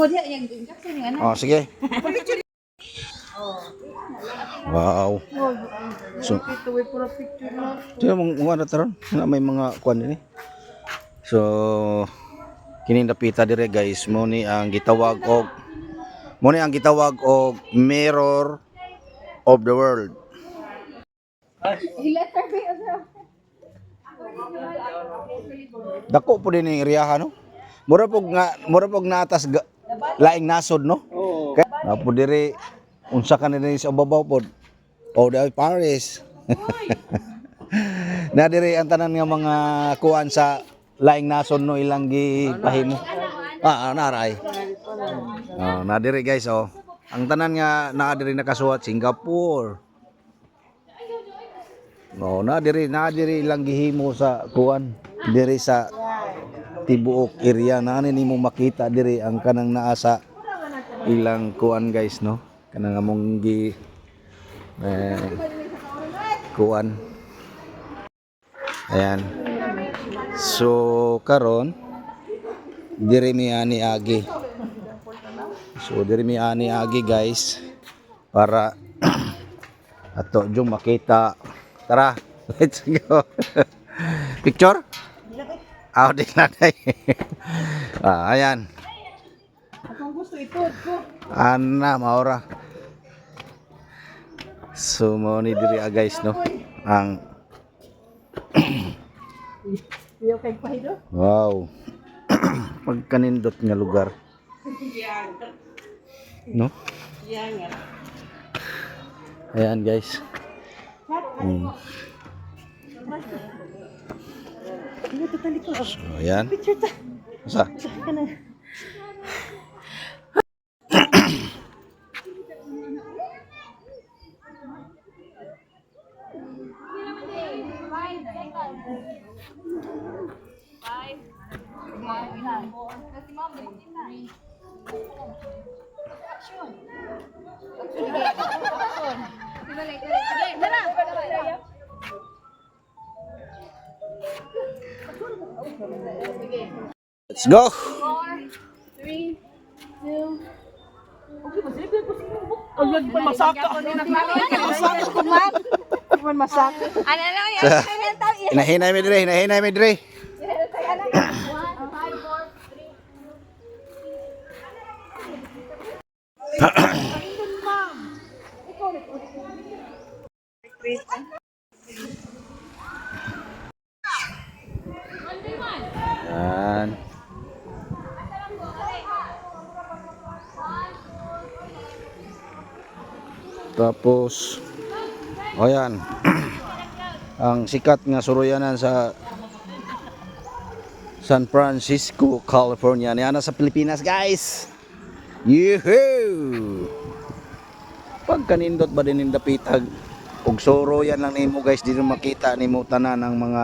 Oh, dia yang Jackson yang ano? Oh, sige. Wow. So, na. Sino mong mga na taron? Na may mga kwan din eh. So, kining dapita dire guys, mo ni ang gitawag og mo ni ang gitawag og mirror of the world. Ano? Dako po din ang iriyaha no. Mura pog nga mura pog naatas laing nasod no. Oo. Okay? Apo dire unsa ka nila sa babaw pod. O dahil Paris. na dire ang tanan nga mga kuan sa laing nasod no ilang gipahimo. Ah, ah, naray. Oh, na dire guys oh. Ang tanan nga naa dire nakasuwat Singapore. No, na diri na diri ilang gihimo sa kuan diri sa tibuok area. Na ani nimo makita diri ang kanang naa sa ilang kuan guys no? Kanang among gi eh, kuan. Ayan. So karon diri mi ani agi. So diri mi ani agi guys para ato jung makita. Tara let's go. Picture Ah, di na day. ah, ayan. Kung gusto ito, ko. Ana maura. So mo ni diri ah, guys no. Ang Iyo kay pahido. wow. Pagkanindot nga lugar. No? Ayan guys. Mm. Iyo to tali ko. So, ayan. Picture ta. Sa Kana. Let's go. Ay, yan pa lang yan? Sa Hinahinay mi dire, hinahinay mi dire. Tapos, o yan. Ang sikat nga suruyanan sa San Francisco, California. Yan na sa Pilipinas, guys. Yuhuu! Pagkanindot ba din yung dapitag? Ug suro yan lang nimo guys, dito makita nimo tanan ang mga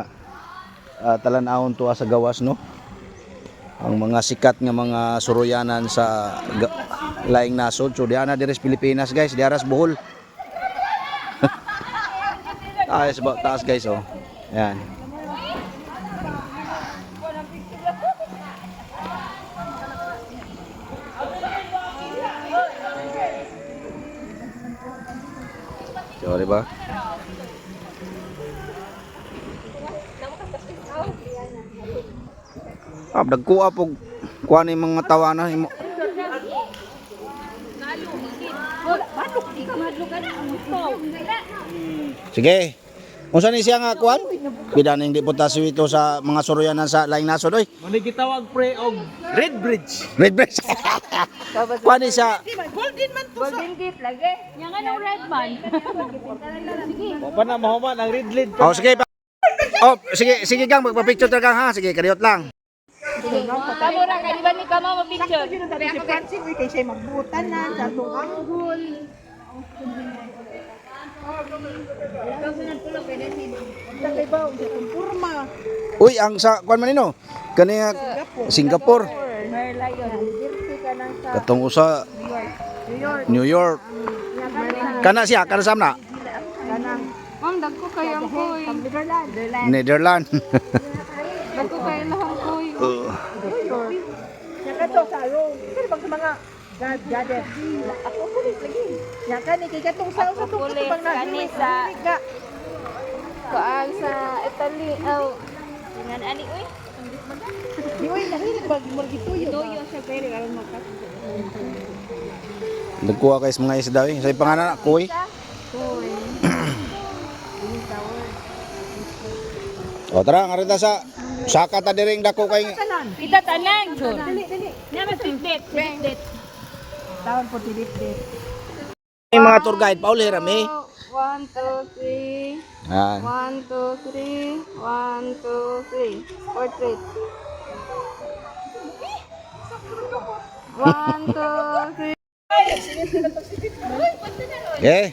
uh, talanawon tuwa sa gawas no. Ang mga sikat nga mga suruyanan sa laing nasod. So diana diri sa Pilipinas guys, diaras Bohol. Ayos ba taas guys oh. Ayan. So, di ba? Ah, dagkuha po kuha ni mga tawanan imo. Sige. Unsa ni siya nga kuan? Bidan hindi punta si Wito sa mga suruyanan sa laing nasod oy. Muna gitawag pre og Red Bridge. Red Bridge. kuan ni siya. Golden man to sa. Golden gate lagi. Yang anong red man? Sige. Pa na mahuman ang red lid. Oh, sige. Oh, sige, sige gang magpa-picture ta gang ha. Sige, kadiot lang. Kamu ra kay di ba ni kamo ma-picture? Sino dati si Francine, uy, kay siya magbutan na, sa itong anggol. Sa sa. Uy, ang sa kuan man nino. Kani nga Singapore. Ka sa Katong usa New York. Kana siya, kana sam na. Ma'am, dagko kay ang koy. Netherlands. Netherlands. Dagko kay lahang koy. Uh, New York. Saka to dito sa room. Pero bang sa mga God, gadet. Ako pulis lagi. Ya kan ni kaya tong sa sa tong pulis, bang na. kani sa- Kuan sa Italy. Oh. Dengan ani uy. Di oy nahilig bag mo gito yo. Tuyo siya pero aron makas. Nagkuha kayo sa mga isda eh. Sa pangalan kuy. Uy. O tara, nga rita sa saka ta diring dako kay Kita tanan ko. Nya mas tidit, tidit. Taon po tidit dit. May mga tour guide pauli rami. One, two, three. Yan. One, two, three. One, two, three. Portrait. One, two, three. Okay.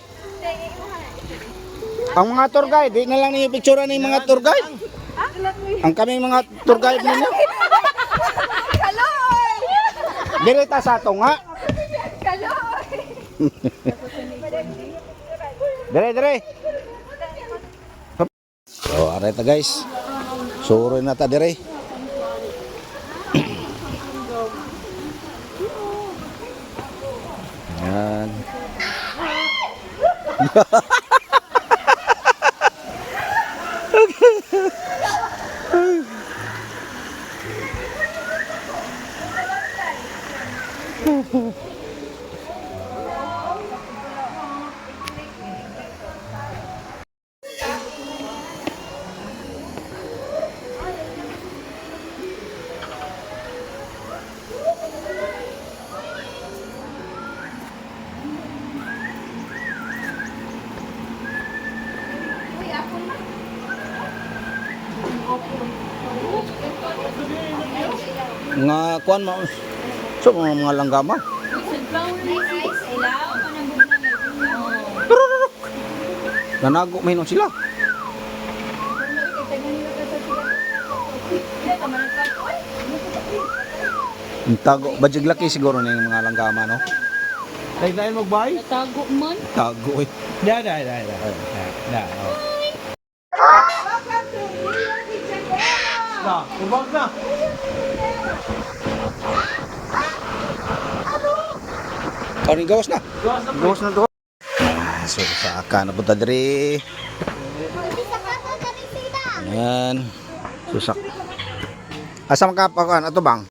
Ang mga tour guide, di na lang ninyo picture ni mga tour guide. Ang kaming mga tour guide ninyo. Direta sa ato nga. Dire, dire. So, areta guys. Suro na ta dire. Yan. Mga kuan mo. So, mga, mga langgama. Nanago may no sila. Ang tago, badjig laki siguro na yung mga langgama, no? Dahil magbay? Tago man. Tago eh. Da, da, da, da. Da, da. oh. Na, tubag na. Yung gawas na? Gawas na. To. Ah, so, sa aka na punta diri. Yan. Susak. Asa makapakuan ato bang?